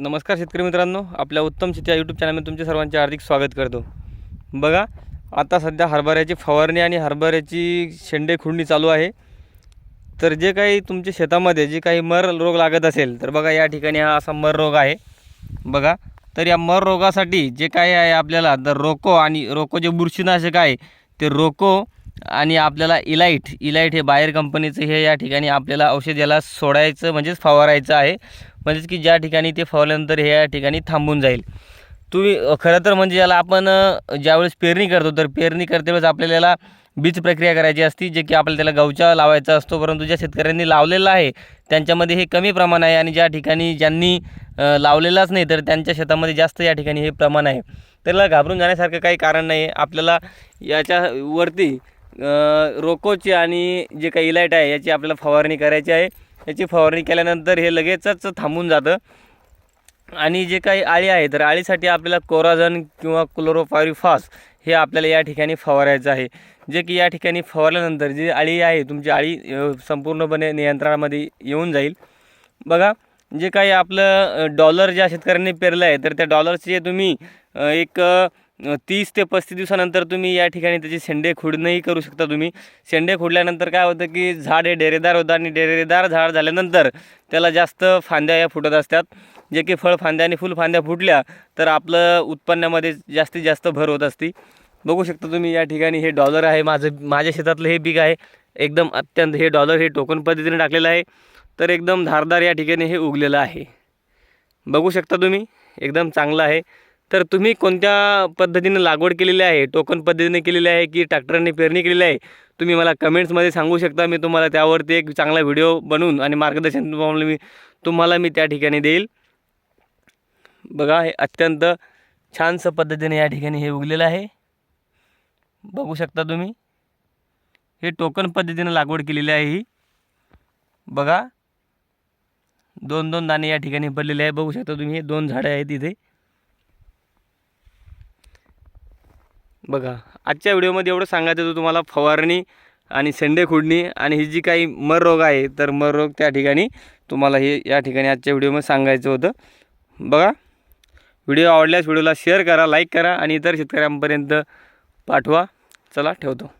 नमस्कार शेतकरी मित्रांनो आपल्या उत्तम शेती या यूट्यूब चॅनलमध्ये तुमचे सर्वांचे हार्दिक स्वागत करतो. बघा आता सध्या हरभऱ्याची फवारणी आणि हरभऱ्याची शेंडे खुडणी चालू आहे. तर जे काही तुमच्या शेतामध्ये जे काही मर रोग लागत असेल तर बघा या ठिकाणी हा असा मर रोग आहे. बघा तर या मर रोगासाठी जे काही आहे आपल्याला तर रोको आणि रोको जे बुरशीनाशक आहे ते रोको आणि आपल्याला इलाईट इलाईट हे बाहेर कंपनीचं हे या ठिकाणी आपल्याला औषध याला सोडायचं म्हणजेच फवारायचं आहे. म्हणजेच की ज्या ठिकाणी ते फवारल्यानंतर हे या ठिकाणी थांबून जाईल. तुम्ही खरं तर म्हणजे याला आपण ज्यावेळेस पेरणी करतो तर पेरणी करते वेळेस आपल्याला याला बीज प्रक्रिया करायची असती जे की आपल्याला त्याला गवचा लावायचा असतो परंतु ज्या शेतकऱ्यांनी लावलेला आहे त्यांच्यामध्ये हे कमी प्रमाण आहे आणि ज्या ठिकाणी ज्यांनी लावलेलाच नाही तर त्यांच्या शेतामध्ये जास्त या ठिकाणी हे प्रमाण आहे. त्याला घाबरून जाण्यासारखं काही कारण नाही. आहे आपल्याला याच्यावरती रोकोची आणि जे काही इलाइट आहे याची आपल्याला फवारणी करायची आहे. याची फवारणी केल्यानंतर हे लगेचच थांबून जातं. आणि जे काही आळी आहे तर आळीसाठी आपल्याला कोराझन किंवा क्लोरोपायरिफॉस हे आपल्याला या ठिकाणी फवारायचं आहे. जे की या ठिकाणी फवारल्यानंतर जी आळी आहे तुमची आळी संपूर्णपणे नियंत्रणामध्ये येऊन जाईल. बघा म्हणजे जे काही आपलं डॉलर ज्या शेतकऱ्यांनी पेरलं आहे तर त्या डॉलरचे तुम्ही एक तीस ते पस्तीस दिवसानंतर तुम्ही या ठिकाणी त्याची शेंडे खुडणंही करू शकता तुम्ही. शेंडे खुडल्यानंतर काय होतं की झाड हे डेरेदार होतं आणि डेरेदार झाड झाल्यानंतर त्याला जास्त फांद्या या फुटत असतात. जे की फळ फांद्या आणि फुल फांद्या फुटल्या तर आपलं उत्पन्नामध्ये जास्तीत जास्त भर होत असते. बघू शकता तुम्ही या ठिकाणी हे डॉलर आहे माझं माझ्या शेतातलं हे पीक आहे. एकदम अत्यंत हे डॉलर हे टोकन पद्धतीने टाकलेलं आहे. तर एकदम धारदार या ठिकाणी हे उगलेलं आहे. बघू शकता तुम्ही एकदम चांगलं आहे. तर तुम्ही कोणत्या पद्धतीने लागवड केलेली आहे टोकन पद्धतीने केलेली आहे की ट्रॅक्टरने पेरणी केलेली आहे तुम्ही मला कमेंट्समध्ये सांगू शकता. मी तुम्हाला त्यावरती एक चांगला व्हिडिओ बनवून आणि मार्गदर्शन तुम्हाला मी तुम्हाला मी त्या ठिकाणी देईल. बघा हे अत्यंत छानसं पद्धतीने या ठिकाणी हे उगलेलं आहे. बघू शकता तुम्ही हे टोकन पद्धतीनं लागवड केलेली आहे ही. बघा दोन दोन दाणे या ठिकाणी पडलेले आहे बघू शकता तुम्ही हे दोन झाडं आहेत इथे. बघा आजच्या व्हिडिओमध्ये एवढं सांगायचं होतं तुम्हाला फवारणी आणि सेंडे खुडणी आणि ही जी काही मर रोग आहे तर मर रोग त्या ठिकाणी तुम्हाला हे या ठिकाणी आजच्या व्हिडिओमध्ये सांगायचं होतं. बघा व्हिडिओ आवडल्यास व्हिडिओला शेअर करा लाईक करा आणि इतर शेतकऱ्यांपर्यंत पाठवा. चला ठेवतो.